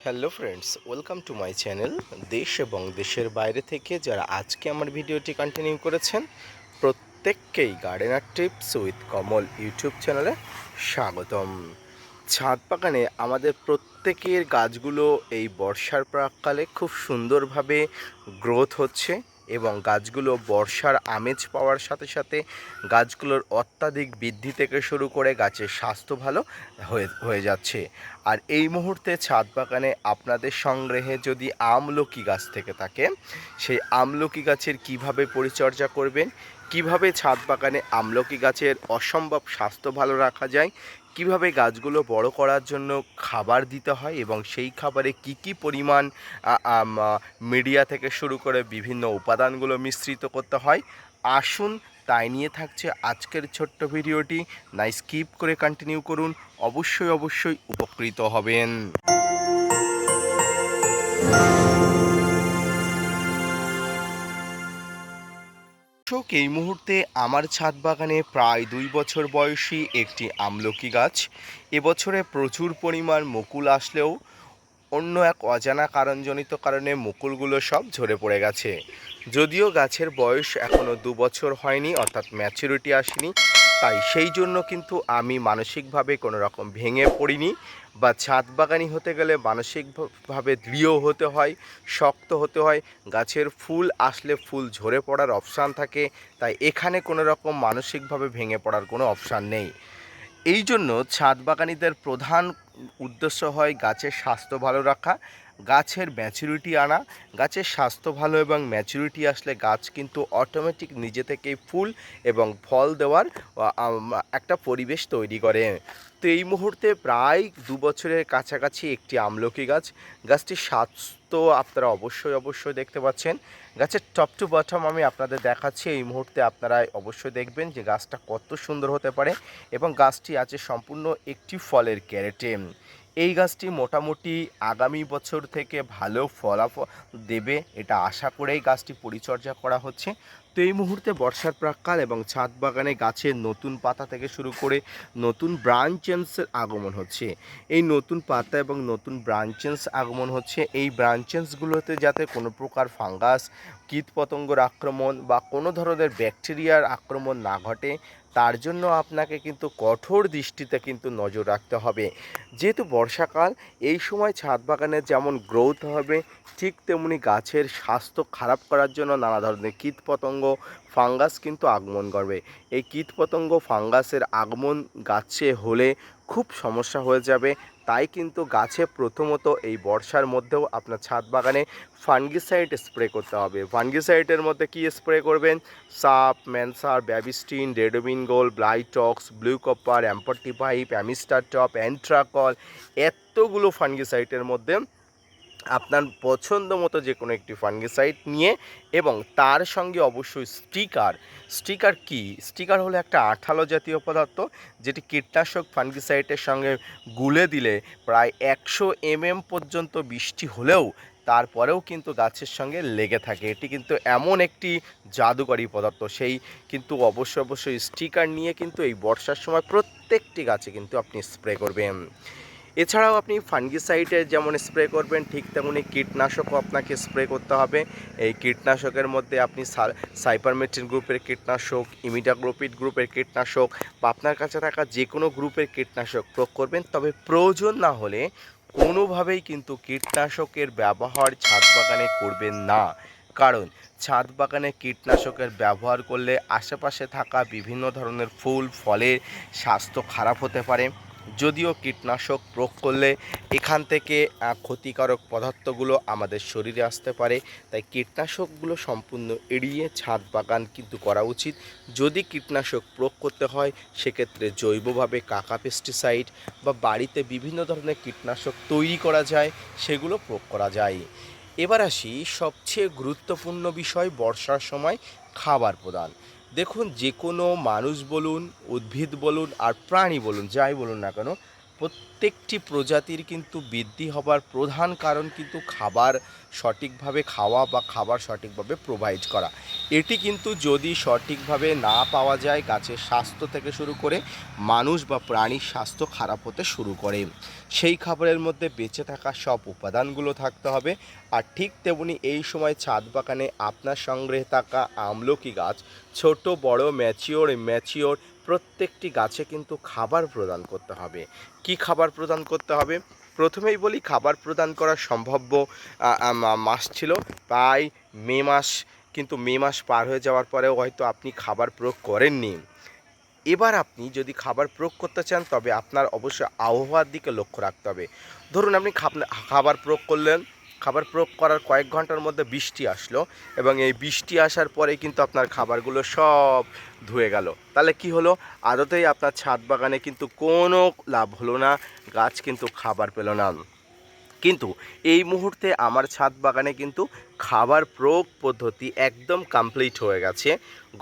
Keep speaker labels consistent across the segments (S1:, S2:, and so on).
S1: Hello friends welcome to my channel দেশ এবং দেশের বাইরে থেকে যারা আজকে আমার ভিডিওটি কন্টিনিউ করেছেন প্রত্যেককেই gardener tips with Kamal YouTube চ্যানেলে স্বাগতম। ছাদ বাগানে আমাদের প্রত্যেকের গাছগুলো এই বর্ষার প্রাককালে খুব সুন্দরভাবে গ্রোথ হচ্ছে। এবং গাছগুলো বর্ষার আমেজ পাওয়ার সাথে সাথে গাছগুলোর অত্যাধিক বৃদ্ধি থেকে শুরু করে গাছের স্বাস্থ্য ভালো হয়ে হয়ে যাচ্ছে। আর এই মুহূর্তে ছাদ বাগানে আপনাদের সংগ্রহে যদি আমলকি গাছ থেকে থাকে, সেই আমলকি গাছের কীভাবে পরিচর্যা করবেন, কীভাবে ছাদ বাগানে আমলকি গাছের অসম্ভব স্বাস্থ্য ভালো রাখা যায় কীভাবে গাছগুলো বড় করার জন্য খাবার দিতে হয় এবং সেই খাবারে কি কি পরিমাণ মিডিয়া থেকে শুরু করে বিভিন্ন উপাদানগুলো মিশ্রিত করতে হয়, আসুন তাই নিয়ে থাকছে আজকের ছোট্ট ভিডিওটি। নাই স্কিপ করে কন্টিনিউ করুন, অবশ্যই অবশ্যই উপকৃত হবেন। দর্শক, এই মুহূর্তে আমার ছাদ বাগানে প্রায় দুই বছর বয়সী একটি আমলকি গাছ। এবছরে প্রচুর পরিমাণ মুকুল আসলেও অন্য এক অজানা কারণজনিত কারণে মুকুলগুলো সব ঝরে পড়ে গেছে। যদিও গাছের বয়স এখনও দু বছর হয়নি, অর্থাৎ ম্যাচুরিটি আসেনি তাই সেই জন্য কিন্তু আমি মানসিকভাবে কোনো রকম ভেঙে পড়িনি বা ছাদ বাগানি হতে গেলে মানসিকভাবে দৃঢ় হতে হয়, শক্ত হতে হয়, গাছের ফুল আসলে ফুল ঝরে পড়ার অপশান থাকে, তাই এখানে কোনো রকম মানসিকভাবে ভেঙে পড়ার কোনো অপশান নেই। এই জন্য ছাদ বাগানিদের প্রধান উদ্দেশ্য হয় গাছের স্বাস্থ্য ভালো রাখা গাছের ম্যাচুরিটি আনা, গাছের স্বাস্থ্য ভালো এবং ম্যাচুরিটি আসলে গাছ কিন্তু অটোমেটিক নিজে থেকেই ফুল এবং ফল দেওয়ার একটা পরিবেশ তৈরি করে। তো এই মুহূর্তে প্রায় দু বছরের কাছাকাছি একটি আমলকি গাছ, গাছটির স্বাস্থ্য আপনারা অবশ্যই অবশ্যই দেখতে পাচ্ছেন। গাছের টপ টু বটম আমি আপনাদের দেখাচ্ছি, এই মুহূর্তে আপনারা অবশ্যই দেখবেন যে গাছটা কত সুন্দর হতে পারে এবং গাছটি আছে সম্পূর্ণ একটি ফলের ক্যারেটে। এই গাছটি মোটামুটি আগামী বছর থেকে ভালো ফলাফল দেবে, এটা আশা করেই গাছটি পরিচর্যা করা হচ্ছে। তো এই মুহূর্তে বর্ষার প্রাককাল এবং ছাদ বাগানে গাছের নতুন পাতা থেকে শুরু করে নতুন ব্রাঞ্চেন্সের আগমন হচ্ছে। এই নতুন পাতা এবং নতুন ব্রাঞ্চেন্স আগমন হচ্ছে। এই ব্রাঞ্চেন্সগুলোতে যাতে কোনো প্রকার ফাঙ্গাস, কীটপতঙ্গর আক্রমণ বা কোনো ধরনের ব্যাকটেরিয়ার আক্রমণ না ঘটে, তার জন্য আপনাকে কিন্তু কঠোর দৃষ্টিতে কিন্তু নজর রাখতে হবে। যেহেতু বর্ষাকাল, এই সময় ছাদ বাগানের যেমন গ্রোথ হবে, ঠিক তেমনি গাছের স্বাস্থ্য খারাপ করার জন্য নানা ধরনের কীটপতঙ্গ ফাঙ্গাস কিন্তু আগমন করবে। এই কীটপতঙ্গ ফাঙ্গাসের আগমন গাছে হলে খুব সমস্যা হয়ে যাবে। তাই কিন্তু গাছে প্রথমত এই বর্ষার মধ্যেও আপনার ছাদ বাগানে ফানগিসাইড স্প্রে করতে হবে। ফানগিসাইডের মধ্যে কি স্প্রে করবেন? সাপ, ম্যানসার, ব্যাবিস্টিন রেডোবিন গোল, ব্লাইটক্স, ব্লু কপার অ্যাম্পটিপাইপ অ্যামিস্টার টপ, অ্যান্ট্রাকল, এতগুলো ফানগিসাইডের মধ্যে আপনার মতো যে কোনো একটি ফাঙ্গিসাইড নিয়ে এবং তার সঙ্গে অবশ্যই স্টিকার। স্টিকার কি? স্টিকার হলো একটা আঠালো জাতীয় পদার্থ যেটি কীটনাশক ফাঙ্গিসাইডের সঙ্গে গুলে দিলে প্রায় একশো এমএম পর্যন্ত বৃষ্টি হলেও তারপরেও কিন্তু গাছের সঙ্গে লেগে থাকে। এটি কিন্তু এমন একটি জাদুকরী পদার্থ। সেই কিন্তু অবশ্যই অবশ্যই স্টিকার নিয়ে কিন্তু এই বর্ষার সময় প্রত্যেকটি গাছে কিন্তু আপনি স্প্রে করবেন। এছাড়াও আপনি ফানগিসাইডে যেমন স্প্রে করবেন, ঠিক তেমনি কীটনাশকও আপনাকে স্প্রে করতে হবে। এই কীটনাশকের মধ্যে আপনি সাইপারমেট্রিন গ্রুপের কীটনাশক ইমিডাগ্লোপিড গ্রুপের কীটনাশক বা আপনার কাছে থাকা যে কোনো গ্রুপের কীটনাশক প্রয়োগ করবেন। তবে প্রয়োজন না হলে কোনোভাবেই কিন্তু কীটনাশকের ব্যবহার ছাদ বাগানে করবেন না। কারণ ছাদ বাগানে কীটনাশকের ব্যবহার করলে আশেপাশে থাকা বিভিন্ন ধরনের ফুল, ফলের স্বাস্থ্য খারাপ হতে পারে। যদিও কীটনাশক প্রয়োগ করলে এখান থেকে ক্ষতিকারক পদার্থগুলো আমাদের শরীরে আসতে পারে। তাই কীটনাশকগুলো সম্পূর্ণ এড়িয়ে ছাদ বাগান কিন্তু করা উচিত। যদি কীটনাশক প্রয়োগ করতে হয়, সেক্ষেত্রে জৈবভাবে কাকা পেস্টিসাইড বা বাড়িতে বিভিন্ন ধরনের কীটনাশক তৈরি করা যায়, সেগুলো প্রয়োগ করা যায়। এবার আসি সবচেয়ে গুরুত্বপূর্ণ বিষয় বর্ষার সময় খাবার প্রদান। দেখুন যে কোনো মানুষ বলুন উদ্ভিদ বলুন আর প্রাণী বলুন যাই বলুন না কেন প্রত্যেকটি প্রজাতির কিন্তু বৃদ্ধি হবার প্রধান কারণ কিন্তু খাবার সঠিকভাবে খাওয়া বা খাবার সঠিকভাবে প্রোভাইড করা। এটি কিন্তু যদি সঠিকভাবে না পাওয়া যায়, গাছের স্বাস্থ্য থেকে শুরু করে মানুষ বা প্রাণীর স্বাস্থ্য খারাপ হতে শুরু করে। সেই খাবারের মধ্যে বেঁচে থাকা সব উপাদানগুলো থাকতে হবে। আর ঠিক তেমনি এই সময় ছাদ বাগানে আপনার সংগ্রহে থাকা আমলকি গাছ, ছোট, বড় ম্যাচিওর ম্যাচিওর প্রত্যেকটি গাছে কিন্তু খাবার প্রদান করতে হবে। কি খাবার প্রদান করতে হবে? প্রথমেই বলি খাবার প্রদান করা সম্ভাব্য মাস ছিল। প্রায় মে মাস, কিন্তু মে মাস পার হয়ে যাওয়ার পরেও হয়তো আপনি খাবার প্রয়োগ করেননি। এবার আপনি যদি খাবার প্রয়োগ করতে চান, তবে আপনার অবশ্যই আবহাওয়ার দিকে লক্ষ্য রাখতে হবে। ধরুন আপনি খাবার প্রয়োগ করলেন খাবার প্রয়োগ করার কয়েক ঘণ্টার মধ্যে বৃষ্টি আসলো এবং এই বৃষ্টি আসার পরে কিন্তু আপনার খাবারগুলো সব ধুয়ে গেল। তাহলে কি হলো? আদতেই আপনার ছাদ বাগানে কিন্তু কোনো লাভ হলো না, গাছ কিন্তু খাবার পেল না। কিন্তু এই মুহূর্তে আমার ছাদ বাগানে কিন্তু খাবার প্রয়োগ পদ্ধতি একদম কমপ্লিট হয়ে গেছে।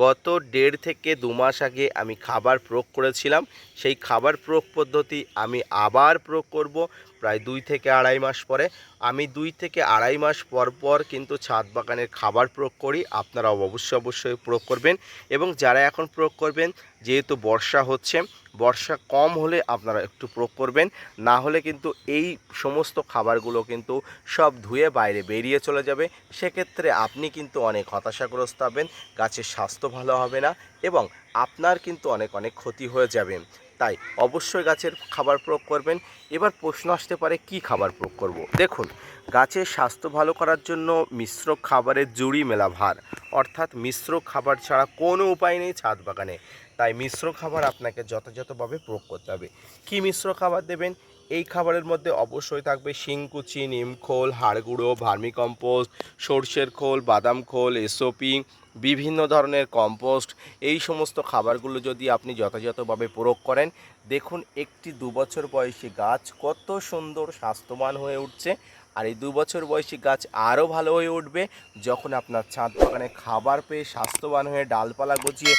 S1: গত দেড় থেকে দু মাস আগে আমি খাবার প্রয়োগ করেছিলাম। সেই খাবার প্রয়োগ পদ্ধতি আমি আবার প্রয়োগ করব প্রায় দুই থেকে আড়াই মাস পরে। আমি দুই থেকে আড়াই মাস পর পর কিন্তু ছাদ বাগানের খাবার প্রয়োগ করি। আপনারা অবশ্যই অবশ্যই প্রয়োগ করবেন এবং যারা এখন প্রয়োগ করবেন, যেহেতু বর্ষা হচ্ছে, বর্ষা কম হলে আপনারা একটু প্রয়োগ করবেন। না হলে কিন্তু এই সমস্ত খাবারগুলো কিন্তু সব ধুয়ে বাইরে বেরিয়ে চলে যাবে। সেক্ষেত্রে আপনি কিন্তু অনেক হতাশাগ্রস্ত হবেন, গাছের স্বাস্থ্য ভালো হবে না এবং আপনার কিন্তু অনেক অনেক ক্ষতি হয়ে যাবে। তাই অবশ্যই গাছের খাবার প্রয়োগ করবেন। এবার প্রশ্ন আসতে পারে, কি খাবার প্রয়োগ করব। দেখুন, গাছের স্বাস্থ্য ভালো করার জন্য মিশ্র খাবারের জুড়ি মেলা ভার। অর্থাৎ মিশ্র খাবার ছাড়া কোনো উপায় নেই ছাদ বাগানে। তাই মিশ্র খাবার আপনাকে যথাযথভাবে প্রয়োগ করতে হবে। কি মিশ্র খাবার দেবেন? এই খাবারের মধ্যে অবশ্যই থাকবে শিংকুচি নিমখোল হাড়গুঁড়ো ভার্মিকম্পোস্ট সর্ষের খোল, বাদাম খোল এসোপি বিভিন্ন ধরনের কম্পোস্ট। এই সমস্ত খাবারগুলো যদি আপনি যথাযথভাবে প্রয়োগ করেন, দেখুন একটি দুবছর বয়সী গাছ কত সুন্দর স্বাস্থ্যবান হয়ে উঠছে। আর এই দু বছর বয়সী গাছ আরও ভালো হয়ে উঠবে যখন আপনার ছাদ বাগানে খাবার পেয়ে স্বাস্থ্যবান হয়ে ডালপালা গজিয়ে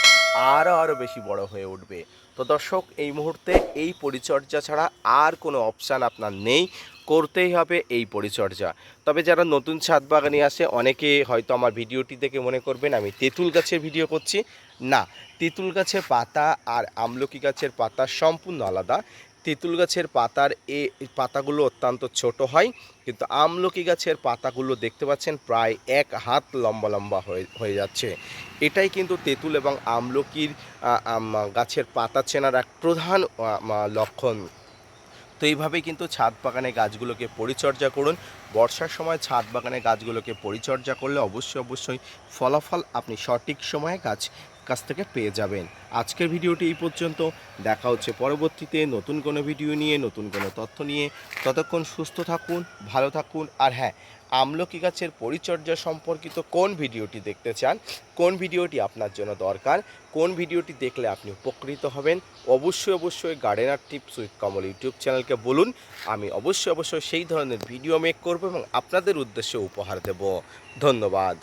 S1: আরও আরও বেশি বড় হয়ে উঠবে। তো দর্শক, এই মুহূর্তে এই পরিচর্যা ছাড়া আর কোনো অপশান আপনার নেই, করতেই হবে এই পরিচর্যা। তবে যারা নতুন ছাদ বাগানে আসে, অনেকে হয়তো আমার ভিডিওটি দেখে মনে করবেন, আমি তেঁতুল গাছের ভিডিও করছি। না, তেঁতুল গাছের পাতা আর আমলকি গাছের পাতা সম্পূর্ণ আলাদা। তেঁতুল গাছের পাতার এ পাতাগুলো অত্যন্ত ছোট হয়, কিন্তু আমলকি গাছের পাতাগুলো দেখতে পাচ্ছেন প্রায় এক হাত লম্বা লম্বা হয়ে যাচ্ছে। এটাই কিন্তু তেঁতুল এবং আমলকির গাছের পাতা চেনার এক প্রধান লক্ষণ। তো এইভাবেই কিন্তু ছাদ বাগানে গাছগুলোকে পরিচর্যা করুন। বর্ষার সময় ছাদ বাগানে গাছগুলোকে পরিচর্যা করলে অবশ্যই অবশ্যই ফলাফল আপনি সঠিক সময়ে গাছ কাছ থেকে পেয়ে যাবেন। আজকের ভিডিওটি এই পর্যন্ত। দেখা হচ্ছে পরবর্তীতে নতুন কোনো ভিডিও নিয়ে, নতুন কোনো তথ্য নিয়ে। ততক্ষণ সুস্থ থাকুন, ভালো থাকুন, আর হ্যাঁ আমলকি গাছের পরিচর্যা সম্পর্কিত কোন ভিডিওটি দেখতে চান, কোন ভিডিওটি আপনার জন্য দরকার, কোন ভিডিওটি দেখলে আপনি উপকৃত হবেন, অবশ্যই অবশ্যই gardener tips with Kamal YouTube চ্যানেলকে বলুন। আমি অবশ্যই অবশ্যই সেই ধরনের ভিডিও মেক করব এবং আপনাদের উদ্দেশ্যে উপহার দেব। ধন্যবাদ।